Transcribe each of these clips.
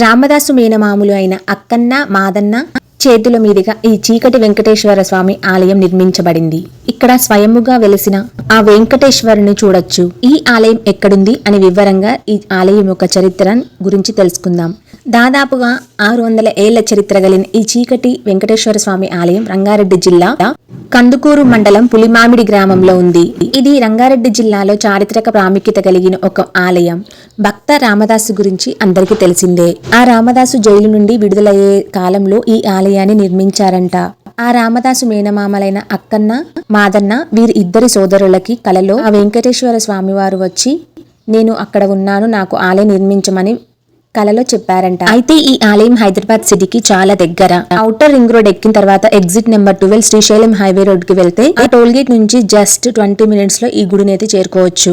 రామదాసు మేనమాములు అయిన అక్కన్న మాదన్న చేతుల మీదుగా ఈ చీకటి వెంకటేశ్వర స్వామి ఆలయం నిర్మించబడింది. ఇక్కడ స్వయముగా వెలిసిన ఆ వెంకటేశ్వరుని చూడొచ్చు. ఈ ఆలయం ఎక్కడుంది అని వివరంగా ఈ ఆలయం యొక్క చరిత్ర గురించి తెలుసుకుందాం. దాదాపుగా ఆరు వందల ఏళ్ళ చరిత్ర కలిగిన ఈ చీకటి వెంకటేశ్వర స్వామి ఆలయం రంగారెడ్డి జిల్లా కందుకూరు మండలం పులిమామిడి గ్రామంలో ఉంది. ఇది రంగారెడ్డి జిల్లాలో చారిత్రక ప్రాముఖ్యత కలిగిన ఒక ఆలయం. భక్త రామదాసు గురించి అందరికీ తెలిసిందే. ఆ రామదాసు జైలు నుండి విడుదలయ్యే కాలంలో ఈ ఆలయాన్ని నిర్మించారంట. ఆ రామదాసు మేనమామలైన అక్కన్న మాదన్న వీరి ఇద్దరి సోదరులకి కలలో ఆ వెంకటేశ్వర స్వామివారు వచ్చి నేను అక్కడ ఉన్నాను నాకు ఆలయం నిర్మించమని కలలో చెప్పారంట. అయితే ఈ ఆలయం హైదరాబాద్ సిటీకి చాలా దగ్గర. అవుటర్ రింగ్ రోడ్ ఎక్కిన తర్వాత exit number twelve Srisailam highway రోడ్కి వెళ్తే ఆ టోల్ గేట్ నుంచి జస్ట్ ట్వంటీ మినిట్స్లో ఈ గుడిని అయితే చేరుకోవచ్చు.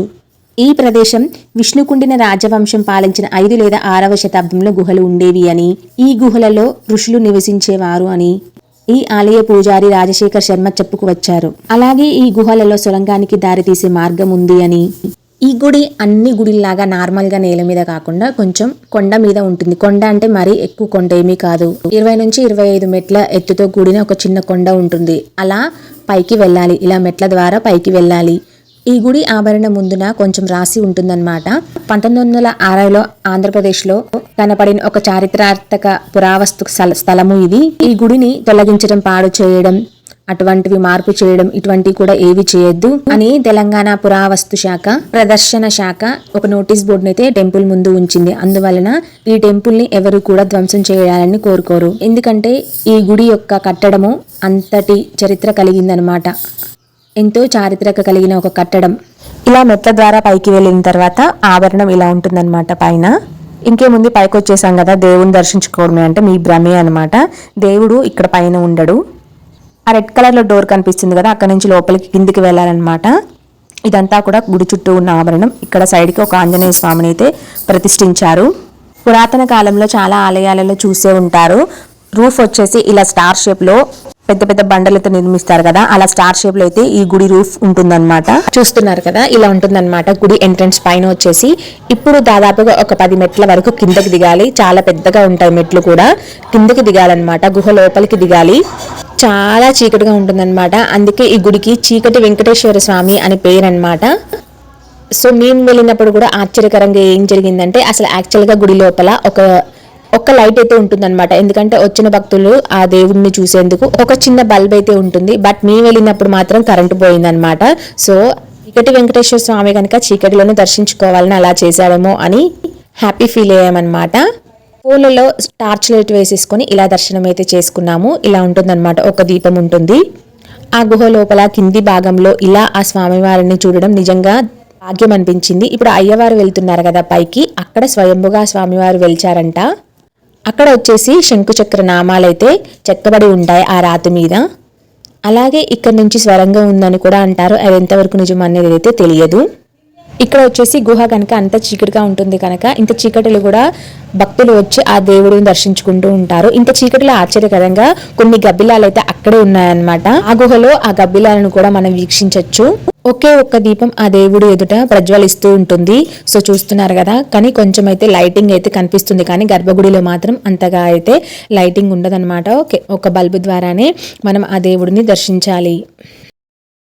ఈ ప్రదేశం విష్ణుకుండిన రాజవంశం పాలించిన ఐదు లేదా ఆరవ శతాబ్దంలో గుహలు ఉండేవి అని ఈ గుహలలో ఋషులు నివసించేవారు అని ఈ ఆలయ పూజారి రాజశేఖర్ శర్మ చెప్పుకు వచ్చారు. అలాగే ఈ గుహలలో సొరంగానికి దారితీసే మార్గం ఉంది అని ఈ గుడి అన్ని గుడిలాగా నార్మల్గా నేల మీద కాకుండా కొంచెం కొండ మీద ఉంటుంది. కొండ అంటే మరీ ఎక్కువ కొండ ఏమీ కాదు. ఇరవై నుంచి ఇరవై ఐదు మెట్ల ఎత్తుతో కూడిన ఒక చిన్న కొండ ఉంటుంది. అలా పైకి వెళ్ళాలి. ఇలా మెట్ల ద్వారా పైకి వెళ్ళాలి. ఈ గుడి ఆభరణ ముందున కొంచెం రాసి ఉంటుందన్నమాట. పంతొమ్మిది వందల అరవైలో ఆంధ్రప్రదేశ్లో కనపడిన ఒక చారిత్రాత్మక పురావస్తు స్థలము ఇది. ఈ గుడిని తొలగించడం పాడు చేయడం అటువంటివి మార్పు చేయడం ఇటువంటివి కూడా ఏవి చేయొద్దు. అని తెలంగాణ పురావస్తు శాఖ ప్రదర్శన శాఖ ఒక నోటీస్ బోర్డుని అయితే టెంపుల్ ముందు ఉంచింది. అందువలన ఈ టెంపుల్ని ఎవరు కూడా ధ్వంసం చేయాలని కోరుకోరు. ఎందుకంటే ఈ గుడి యొక్క కట్టడము అంతటి చరిత్ర కలిగిందనమాట. ఎంతో చారిత్రక కలిగిన ఒక కట్టడం. ఇలా మెట్ల ద్వారా పైకి వెళ్ళిన తర్వాత ఆభరణం ఇలా ఉంటుందన్నమాట పైన. ఇంకేముంది పైకి వచ్చేసాం కదా దేవుని దర్శించుకోవడమే అంటే మీ భ్రమే అనమాట దేవుడు ఇక్కడ పైన ఉండడు. ఆ రెడ్ కలర్లో డోర్ కనిపిస్తుంది కదా అక్కడ నుంచి లోపలికి కిందికి వెళ్ళాలన్నమాట. ఇదంతా కూడా గుడి చుట్టూ ఉన్న ఆభరణం ఇక్కడ సైడ్కి ఒక ఆంజనేయ స్వామిని అయితే ప్రతిష్ఠించారు. పురాతన కాలంలో చాలా ఆలయాలలో చూసే ఉంటారు. రూఫ్ వచ్చేసి ఇలా స్టార్ షేప్లో పెద్ద పెద్ద బండలతో నిర్మిస్తారు కదా అలా స్టార్ షేప్లో అయితే ఈ గుడి రూఫ్ ఉంటుందన్నమాట. చూస్తున్నారు కదా ఇలా ఉంటుందన్నమాట. గుడి ఎంట్రన్స్ పైన వచ్చేసి ఇప్పుడు దాదాపుగా ఒక పది మెట్ల వరకు కిందకి దిగాలి. చాలా పెద్దగా ఉంటాయి మెట్లు కూడా. కిందకి దిగాలన్నమాట గుహ లోపలికి దిగాలి. చాలా చీకటిగా ఉంటుందన్నమాట. అందుకే ఈ గుడికి చీకటి వెంకటేశ్వర స్వామి అనే పేరన్నమాట. సో మేము వెళ్ళినప్పుడు కూడా ఆశ్చర్యకరంగా ఏం జరిగిందంటే అసలు యాక్చువల్గా గుడి లోపల ఒక ఒక్క లైట్ అయితే ఉంటుందన్నమాట. ఎందుకంటే వచ్చిన భక్తులు ఆ దేవుడిని చూసేందుకు ఒక చిన్న బల్బ్ అయితే ఉంటుంది. బట్ మేము వెళ్ళినప్పుడు మాత్రం కరెంటు పోయిందనమాట సో చీకటి వెంకటేశ్వర స్వామి కనుక చీకటిలోనే దర్శించుకోవాలని అలా చేశాడేమో అని హ్యాపీ ఫీల్ అయ్యామన్నమాట. పూలలో టార్చ్ లైట్ వేసేసుకొని ఇలా దర్శనం అయితే చేసుకున్నాము. ఇలా ఉంటుందన్నమాట. ఒక దీపం ఉంటుంది. ఆ గుహ లోపల కింది భాగంలో ఇలా ఆ స్వామివారిని చూడడం నిజంగా భాగ్యం అనిపించింది. ఇప్పుడు అయ్యవారు వెళ్తున్నారు కదా పైకి. అక్కడ స్వయంభుగా స్వామివారు వెలిచారంట. అక్కడ వచ్చేసి శంకుచక్ర నామాలైతే చెక్కబడి ఉంటాయి ఆ రాతి మీద. అలాగే ఇక్కడ నుంచి స్వరంగా ఉందని కూడా అంటారు. అది ఎంతవరకు నిజం అనేది అయితే తెలియదు. ఇక్కడ వచ్చేసి గుహ కనుక అంత చీకటిగా ఉంటుంది కనుక ఇంత చీకటిలో కూడా భక్తులు వచ్చి ఆ దేవుడిని దర్శించుకుంటూ ఉంటారు. ఇంత చీకటిలో ఆశ్చర్యకరంగా కొన్ని గబ్బిలాలు అయితే అక్కడే ఉన్నాయన్నమాట. ఆ గుహలో ఆ గబ్బిలాలను కూడా మనం వీక్షించవచ్చు ఒకే ఒక్క దీపం ఆ దేవుడు ఎదుట ప్రజ్వలిస్తూ ఉంటుంది. సో చూస్తున్నారు కదా కానీ కొంచెం అయితే లైటింగ్ అయితే కనిపిస్తుంది. కానీ గర్భగుడిలో మాత్రం అంతగా అయితే లైటింగ్ ఉండదన్నమాట. ఓకే ఒక బల్బు ద్వారానే మనం ఆ దేవుడిని దర్శించాలి.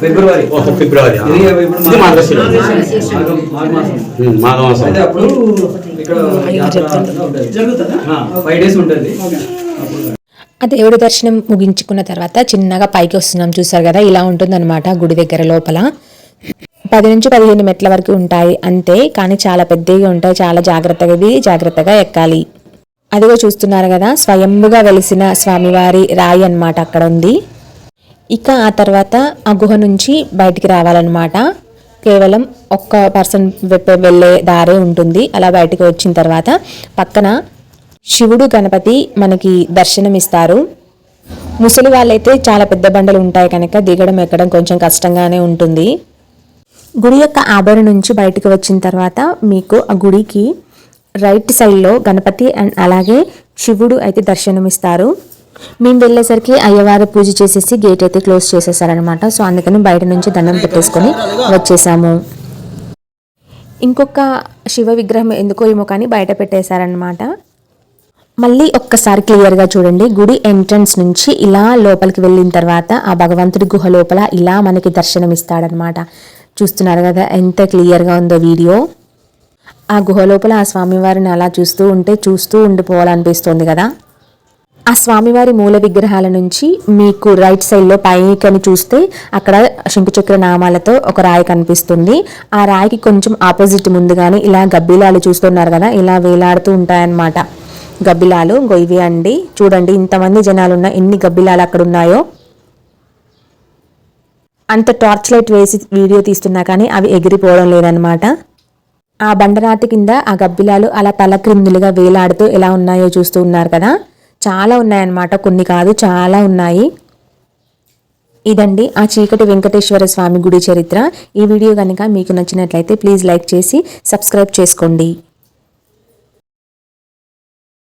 ఫిబ్రవరి. ఫిబ్రవరి. ఇది మార్గశిర. మాఘమాసం. అయితే అప్పుడు ఇక్కడ ఫైవ్ డేస్ ఉంటుంది. ఆ దేవుడి దర్శనం ముగించుకున్న తర్వాత చిన్నగా పైకి వస్తున్నాం. చూసారు కదా ఇలా ఉంటుందన్నమాట గుడి దగ్గర లోపల. పది నుంచి పదిహేను మెట్ల వరకు ఉంటాయి అంతే కానీ చాలా పెద్దగా ఉంటాయి చాలా జాగ్రత్తగా ఇవి జాగ్రత్తగా ఎక్కాలి. అదిగో చూస్తున్నారు కదా స్వయంభుగా వెలిసిన స్వామివారి రాయి అన్నమాట అక్కడ ఉంది. ఇక ఆ తర్వాత ఆ గుహ నుంచి బయటికి రావాలన్నమాట. కేవలం ఒక్క పర్సన్ వెళ్ళే దారే ఉంటుంది. అలా బయటికి వచ్చిన తర్వాత పక్కన శివుడు గణపతి మనకి దర్శనమిస్తారు. ముసలి వాళ్ళైతే చాలా పెద్ద బండలు ఉంటాయి కనుక దిగడం ఎక్కడం కొంచెం కష్టంగానే ఉంటుంది. గుడి యొక్క ఆభరణ నుంచి బయటకు వచ్చిన తర్వాత మీకు ఆ గుడికి రైట్ సైడ్లో గణపతి అండ్ అలాగే శివుడు అయితే దర్శనమిస్తారు. మేము వెళ్ళేసరికి అయ్యవారు పూజ చేసేసి గేట్ అయితే క్లోజ్ చేసేసారనమాట సో అందుకని బయట నుంచి దండం పెట్టేసుకొని వచ్చేసాము. ఇంకొక శివ విగ్రహం ఎందుకో ఏమో కానీ బయట పెట్టేశారనమాట మళ్ళీ ఒక్కసారి క్లియర్గా చూడండి. గుడి ఎంట్రన్స్ నుంచి ఇలా లోపలికి వెళ్ళిన తర్వాత ఆ భగవంతుడి గుహ లోపల ఇలా మనకి దర్శనమిస్తాడనమాట చూస్తున్నారు కదా ఎంత క్లియర్గా ఉందో వీడియో. ఆ గుహ లోపల ఆ స్వామివారిని అలా చూస్తూ ఉంటే చూస్తూ ఉండిపోవాలనిపిస్తుంది కదా. ఆ స్వామివారి మూల విగ్రహాల నుంచి మీకు రైట్ సైడ్లో పైకని చూస్తే అక్కడ శంకుచక్ర నామాలతో ఒక రాయి కనిపిస్తుంది. ఆ రాయికి కొంచెం ఆపోజిట్ ముందుగానే ఇలా గబ్బిలాలు చూస్తున్నారు కదా ఇలా వేలాడుతూ ఉంటాయన్నమాట. గబ్బిలాలు గొయ్యి అండి. చూడండి ఇంతమంది జనాలున్న ఎన్ని గబ్బిలాలు అక్కడ ఉన్నాయో. అంత టార్చ్ లైట్ వేసి వీడియో తీస్తున్నా కానీ అవి ఎగిరిపోవడం లేదనమాట ఆ బండరాతి కింద ఆ గబ్బిలాలు అలా తలక్రిందులుగా వేలాడుతూ ఎలా ఉన్నాయో చూస్తూ ఉన్నారు కదా. చాలా ఉన్నాయన్నమాట. కొన్ని కాదు చాలా ఉన్నాయి. ఇదండి ఆ చీకటి వెంకటేశ్వర స్వామి గుడి చరిత్ర. ఈ వీడియో కనుక మీకు నచ్చినట్లయితే ప్లీజ్ లైక్ చేసి సబ్స్క్రైబ్ చేసుకోండి.